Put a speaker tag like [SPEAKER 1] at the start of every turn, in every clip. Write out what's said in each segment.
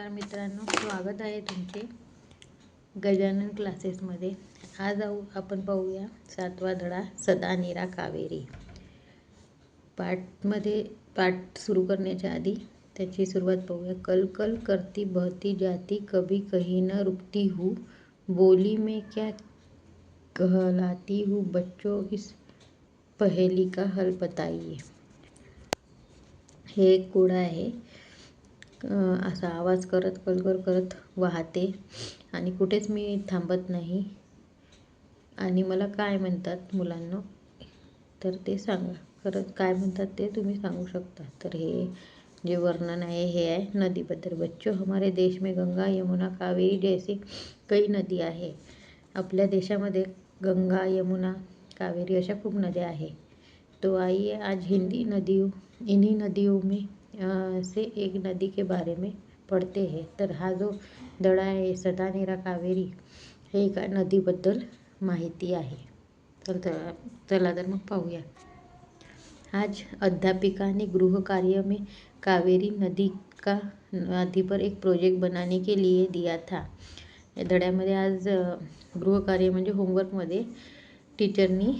[SPEAKER 1] नमस्कार मित्रांनो स्वागत आहे तुमचे गजानन क्लासेसमध्ये आज आऊ आपण पाहूया सातवा धडा सदा निरा कावेरी. पाठमध्ये पाठ सुरू करण्याच्या आधी त्याची सुरुवात पाहूया. कल कल करती बहती जाती कभी कहीं न रुकती हूँ. बोली में क्या कहलाती हूँ बच्चों इस पहेली का हल बताइए। हे एक कोडा आहे. असा आवाज करत कलकल करत वाहते. आणि कुठेच मी थांबत नाही. आणि मला काय म्हणतात मुलांना? तर ते सांगा. खरंच काय म्हणतात ते तुम्ही सांगू शकता. तर हे जे वर्णन आहे हे आहे नदीबद्दल. बच्चो हमारे देश में गंगा यमुना कावेरी जैसी कई नदी आहे. आपल्या देशामध्ये गंगा यमुना कावेरी अशा खूप नद्या आहे. तो आइए आज हिंदी नदियों इन्हीं नदियों में से एक नदी के बारे में पढ़ते हैं। तर हा जो दडा आहे सदानेरा कावेरी हे एका नदीबद्दल माहिती आहे. तर चला तर मग पाहूया. आज अध्यापिका ने गृह कार्य में कावेरी नदी का नदी पर एक प्रोजेक्ट बनाने के लिए दिया था. या धड्यामध्ये आज गृहकार्य म्हणजे होमवर्कमध्ये टीचरनी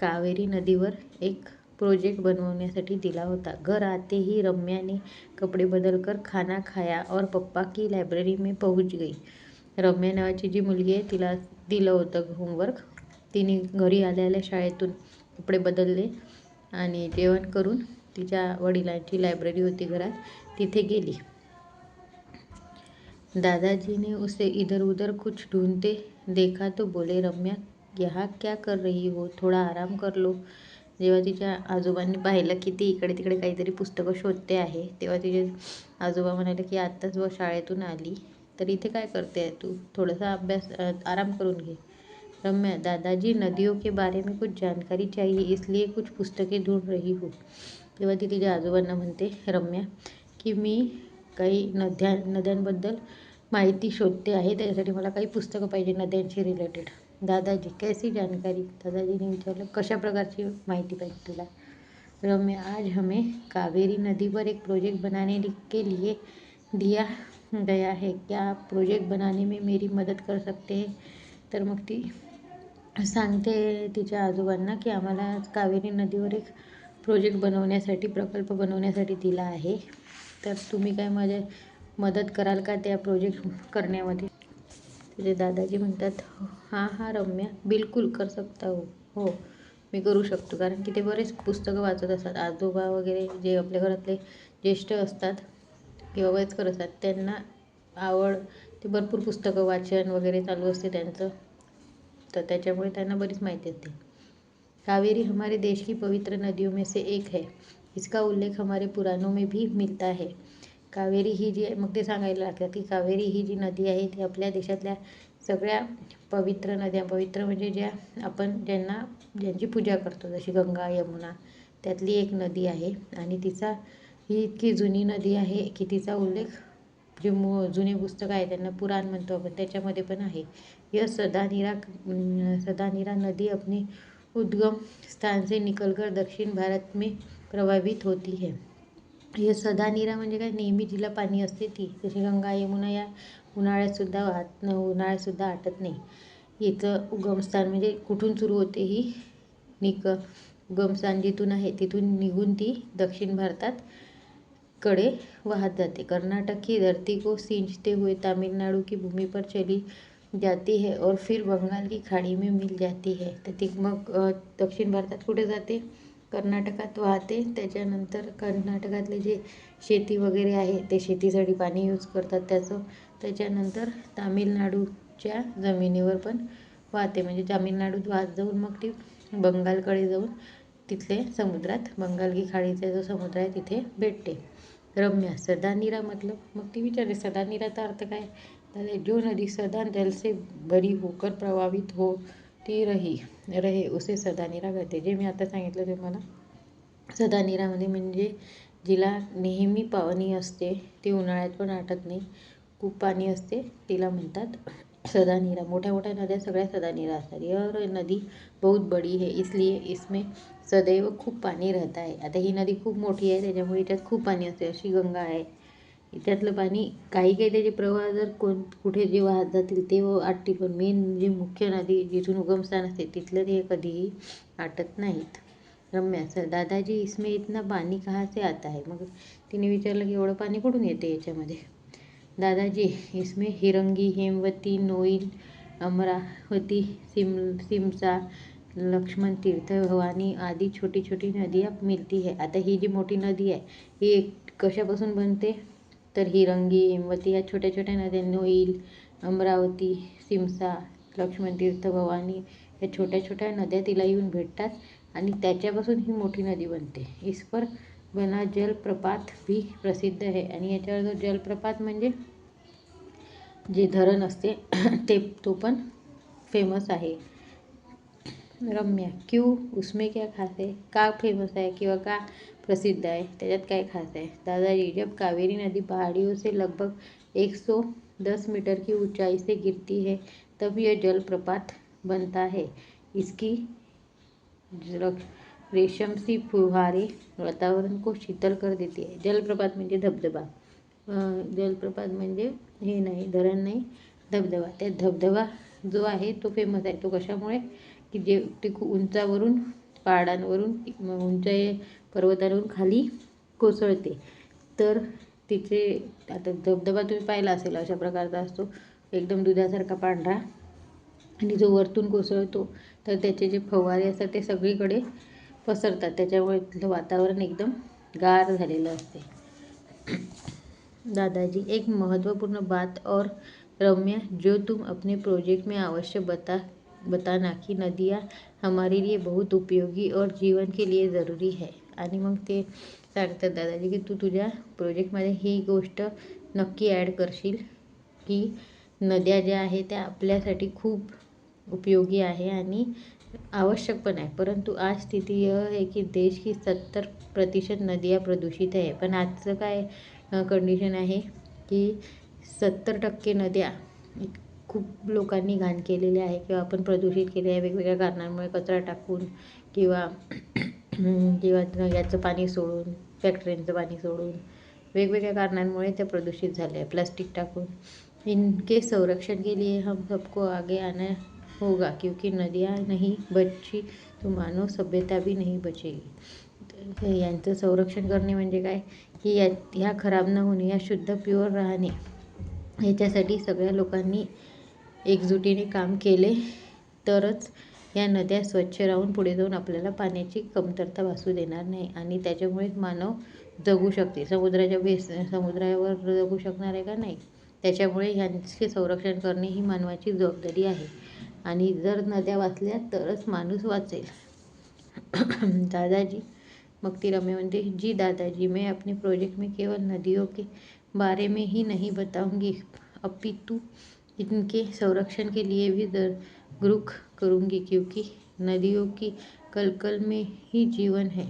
[SPEAKER 1] कावेरी नदीवर एक प्रोजेक्ट बनवण्यासाठी दिला होता. घर आते ही रम्या ने कपडे बदलकर खाना खाया और पप्पा की लायब्ररी में पहुंच गई. रम्या नावाची जी मुलगी आहे तिला दिलं होतं होमवर्क तिने घरी आलेल्या शाळेतून कपडे बदलले आणि जेवण करून तिच्या वडिलांची लायब्ररी होती घरात. तिथे गेली. दादाजी ने उसे इधर उधर कुछ ढूंढते देखा तो बोले रम्या यहाँ क्या कर रही हो? थोडा आराम कर लो. जेव्हा तिच्या आजोबांनी पाहिलं की ती इकडे तिकडे काहीतरी पुस्तकं शोधते आहे तेव्हा तिचे आजोबा म्हणाले की आत्ताच व शाळेतून आली तर इथे काय करते आहे तू? थोडासा अभ्यास आराम करून घे. रम्या दादाजी नदियों के बारे में कुछ जानकारी चाहिए इसलिए कुछ पुस्तकें ढूंढ रही हो. तेव्हा ती तिच्या आजोबांना म्हणते रम्या की मी काही नद्या नद्यांबद्दल माहिती शोधते आहे त्याच्यासाठी मला काही पुस्तकं पाहिजे नद्यांशी रिलेटेड दादाजी कैसी जानकारी? दादाजीने विचारलं कशा प्रकारची माहिती पाहिजे तुला? रम्या आज हमें कावेरी नदी पर एक प्रोजेक्ट बनाने के लिए दिया गया है। क्या आप प्रोजेक्ट बनाने में मेरी मदत कर सकते हैं? तर मग ती सांगते तिच्या आजोबांना की आम्हाला कावेरी नदीवर एक प्रोजेक्ट बनवण्यासाठी प्रकल्प बनवण्यासाठी दिला आहे. तर तुम्ही काय माझ्या मदत कराल का त्या प्रोजेक्ट करण्यामध्ये? तिचे दादाजी म्हणतात हां हां रम्या बिलकुल कर सकता हो. हो मी करू शकतो. कारण की ते बरेच पुस्तकं वाचत असतात. आजोबा वगैरे जे आपल्या घरातले ज्येष्ठ असतात किंवा वयस्कर असतात त्यांना आवड ते भरपूर पुस्तकं वाचन वगैरे चालू असते त्यांचं. तर त्याच्यामुळे त्यांना बरीच माहिती असते. कावेरी हमारे देश की पवित्र नदियों में से एक है. इसका उल्लेख हमारे पुराणों में भी मिलता है. कावेरी ही जी मग ते सांगायला लागतात की कावेरी ही जी नदी आहे ती आपल्या देशातल्या सगळ्या पवित्र नद्या पवित्र म्हणजे ज्या आपण ज्यांना ज्यांची पूजा करतो जशी गंगा यमुना त्यातली एक नदी आहे. आणि तिचा ही इतकी जुनी नदी आहे की तिचा उल्लेख जे मु जुने पुस्तक आहे त्यांना पुराण म्हणतो आपण त्याच्यामध्ये पण आहे. यह सदानिरा सदानिरा नदी अपने उद्गम स्थान से निकलकर दक्षिण भारत में प्रभावित होती है. हे सदानीरा म्हणजे काय नेहमी जिला पाणी असते ती. जशी गंगा यमुना या उन्हाळ्यातसुद्धा वाहत उन्हाळ्यातसुद्धा आटत नाही. याचं उगमस्थान म्हणजे कुठून सुरू होते ही? निक उगमस्थान जिथून आहे तिथून निघून ती दक्षिण भारतात कडे वाहत जाते. कर्नाटक की धरती को सिंचते हुए तमिलनाडु की भूमि पर चली जाती है और फिर बंगाल की खाड़ी में मिल जाती है. तर ती मग दक्षिण भारतात कुठे जाते? कर्नाटकात वाहते. त्याच्यानंतर कर्नाटकातले जे शेती वगैरे आहे ते शेतीसाठी पाणी यूज करतात. त्याचं त्याच्यानंतर तामिळनाडूच्या जमिनीवर पण वाहते. म्हणजे तामिळनाडूत वाहत जाऊन मग ती बंगालकडे जाऊन तिथले समुद्रात बंगाल की खाडीचा जो समुद्र आहे तिथे भेटते. रम्य सदानीरा मतलब. मग ती विचारते सदानीराचा अर्थ काय? तर जो नदी सदा जल से भरी होकर प्रभावित हो. ती रही रहे उसे सदानीरा कहते. जे मी आता सांगितलं ते मला सदानीरामध्ये म्हणजे जिला नेहमी पाणी असते ती उन्हाळ्यात पण आटत नाही खूप पाणी असते तिला म्हणतात सदानीरा. मोठ्या मोठ्या नद्या सगळ्या सदानीरा असतात. यह नदी बहुत बड़ी है इसलिए इसमें सदैव खूप पाणी राहत आहे. आता ही नदी खूप मोठी आहे त्याच्यामुळे त्यात खूप पाणी असते. अशी गंगा आहे त्यातलं पाणी काही काही त्याचे प्रवाह जर कोण कुठे जे वाहत जातील ते व आटतील. पण मेन जी मुख्य नदी जिथून उगमस्थान असते तिथलं ते कधीही आटत नाहीत. रम्या सर दादाजी इसमे इतना पाणी कहाँ से आता है? मग तिने विचारलं की एवढं पाणी कुठून येते याच्यामध्ये? दादाजी इसमे हिरंगी हेमवती नोईल अमरावती सिम सिमसा लक्ष्मण तीर्थ भवानी आदी छोटी छोटी नदियाँ मिळती है. आता ही जी मोठी नदी आहे ही एक कशापासून बनते? तर हिरंगी हेमवती ह्या छोट्या छोट्या नद्या नोईल अमरावती सिमसा लक्ष्मण तीर्थ भवानी या छोट्या छोट्या नद्या तिला येऊन भेटतात आणि त्याच्यापासून ही मोठी नदी बनते. इस पर बना जलप्रपात भी प्रसिद्ध आहे आणि याच्यावर जो जलप्रपात म्हणजे जे धरण असते ते तो पण फेमस आहे. रम्या क्यू उसमें क्या खास आहे का फेमस आहे किंवा का प्रसिद्ध आहे. त्याच्यात काय खास आहे? दादाजी जब कावेरी नदी पहाड़ियों से लगभग 110 मीटर की ऊंचाई से गिरती है तब यह जलप्रपात बनता है। इसकी रेशम सी फुहारे वातावरण को शीतल कर देती है। जलप्रपात म्हणजे धबधबा. जलप्रपात म्हणजे हे नाही धरण नाही धबधबा. त्या धबधबा जो आहे तो फेमस आहे. तो कशामुळे? की जे ते खूप उंचावरून पहाडांवरून उंच पर्वतावरून खाली कोसळते. तर तिचे आता धबधबा तुम्ही पाहिला असेल अशा प्रकारचा असतो. एकदम दुधासारखा पांढरा. आणि जो वरतून कोसळतो तर त्याचे जे फवारे असतात ते सगळीकडे पसरतात. त्याच्यामुळे तिथलं वातावरण एकदम गार झालेलं असते. दादाजी एक महत्त्वपूर्ण बात और रम्या जो तुम अपने प्रोजेक्ट में अवश्य बता बताना की नदियाँ हमारे लिए बहुत उपयोगी और जीवन के लिए ज़रूरी है। आणि मग ते सांगतात दादाजी की तू तुझ्या प्रोजेक्टमध्ये ही गोष्ट नक्की ॲड करशील की नद्या ज्या आहे त्या आपल्यासाठी खूप उपयोगी आहे आणि आवश्यक पण आहे. परंतु आज स्थिती यह है की देश की सत्तर प्रतिशत नदियाँ प्रदूषित आहे. पण आजचं काय कंडिशन आहे की सत्तर टक्के नद्या खूप लोकांनी घाण केलेल्या आहे किंवा आपण प्रदूषित केले आहे वेगवेगळ्या कारणांमुळे कचरा टाकून किंवा किंवा याचं पाणी सोडून फॅक्टरींचं पाणी सोडून वेगवेगळ्या कारणांमुळे त्या प्रदूषित झाल्या. आहे प्लास्टिक टाकून. इनके संरक्षण के लिए हम सबको आगे आना होगा क्योंकि नदियाँ नहीं बची तो मानव सभ्यता भी नहीं बचेगी. यांचं संरक्षण करणे म्हणजे काय? की या ह्या खराब न होणे या शुद्ध प्युअर राहणे. याच्यासाठी सगळ्या लोकांनी एकजुटीने काम केले तरच या नद्या स्वच्छ राहून पुढे जाऊन आपल्याला पाण्याची कमतरता भासू देणार नाही आणि त्याच्यामुळेच मानव जगू शकते समुद्राच्या बेस समुद्रावर जगू शकणार आहे का नाही? त्याच्यामुळे ह्यांचे संरक्षण करणे ही मानवाची जबाबदारी आहे. आणि जर नद्या वाचल्या तरच माणूस वाचेल. दादाजी मग ती रम्या म्हणते जी दादाजी मैं अपने प्रोजेक्ट में केवल नदियों के बारे में ही नहीं बताऊंगी। अपितु इनके संरक्षण के लिए भी रुख करूंगी क्योंकि नदियों की कलकल में ही जीवन है।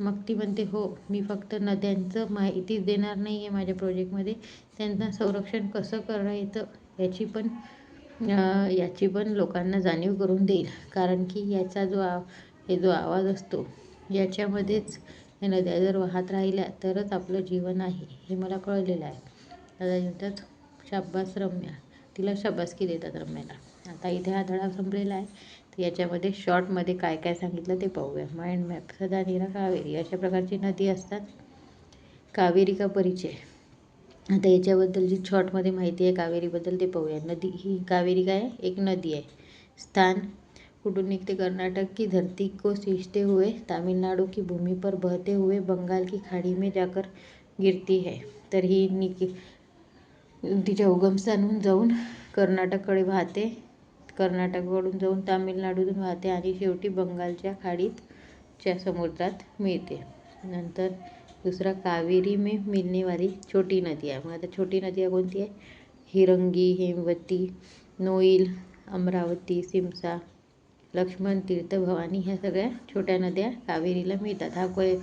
[SPEAKER 1] मग ती म्हणते हो मी फक्त नद्यांचं माहितीच देणार नाही आहे माझ्या प्रोजेक्टमध्ये त्यांना संरक्षण कसं करायचं याची पण याची पण लोकांना जाणीव करून देईल. कारण की याचा जो आ हे जो आवाज असतो याच्यामध्येच या नद्या जर वाहत राहिल्या तरच आपलं जीवन आहे हे मला कळलेलं आहे. दादा म्हणतात शाब्बास रम्या. तिला शाबासकी देतात रम्याला. आता इथे हा धडा संपलेला आहे. तर याच्यामध्ये शॉर्टमध्ये काय काय सांगितलं ते पाहूया. माइंड मॅप सदा निरा कावेरी अशा प्रकारची नदी असतात. कावेरी का परिचय? आता याच्याबद्दल जी शॉर्टमध्ये माहिती आहे कावेरीबद्दल ते पाहूया. नदी ही कावेरी काय आहे? एक नदी आहे. स्थान कुठून निघते? कर्नाटक की धरती को सींचते हुए तमिलनाडु की भूमि पर बहते हुए बंगाल की खाड़ी में जाकर गिरती है. तर ही निक तिच्या उगमस्थानहून जाऊन कर्नाटककडे वाहते. कर्नाटककडून जाऊन तामिळनाडूतून वाहते आणि शेवटी बंगालच्या खाडीत च्या समुद्रात मिळते. नंतर दुसरा कावेरी में मिलने वाली छोटी नदी. आहे मग आता छोटी नदी कोणती आहे? हिरंगी हेमवती नोईल अमरावती सिमसा लक्ष्मण तीर्थ भवानी ह्या सगळ्या छोट्या नद्या कावेरीला मिळतात. हा कोय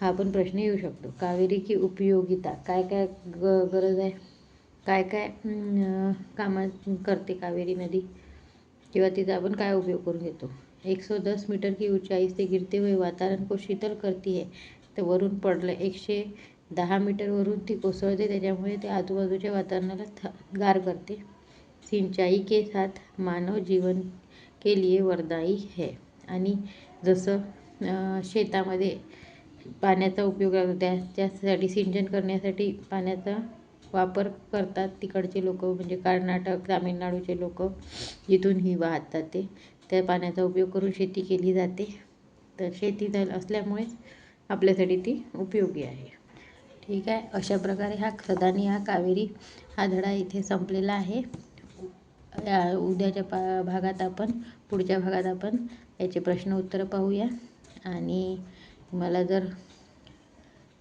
[SPEAKER 1] हा पण प्रश्न येऊ शकतो. कावेरी की उपयोगिता? काय काय ग गरज आहे? काय काय कामं करते कावेरी नदी. किंवा तिचा आपण काय उपयोग करून घेतो? एक सौ दस मीटर की ऊंचाई से गिरते हुए वातावरण को शीतल करती है तर वरून पडलं एकशे दहा मीटरवरून ती कोसळते त्याच्यामुळे ते आजूबाजूच्या वातावरणाला थ गार करते. सिंचाई के साथ मानव जीवन के लिए वरदाई है. आणि जसं शेतामध्ये पाण्याचा उपयोग होतो त्या त्यासाठी सिंचन करण्यासाठी पाण्याचा वापर करतात तिकडचे लोक म्हणजे कर्नाटक तामिळनाडूचे लोक जिथून ही वाहतात ते. त्या पाण्याचा उपयोग करून शेती केली जाते. तर शेती झालं असल्यामुळे आपल्यासाठी ती उपयोगी आहे. ठीक आहे? अशा प्रकारे हा खदानी हा कावेरी हा धडा इथे संपलेला आहे. उद्याच्या पा भागात आपण पुढच्या भागात आपण याचे प्रश्न उत्तरं पाहूया. आणि मला जर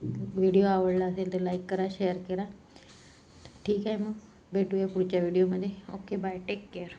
[SPEAKER 1] व्हिडिओ आवडला असेल तर लाईक करा शेअर करा. ठीक आहे मग. भेटूया पुढच्या व्हिडिओमध्ये ओके बाय टेक केअर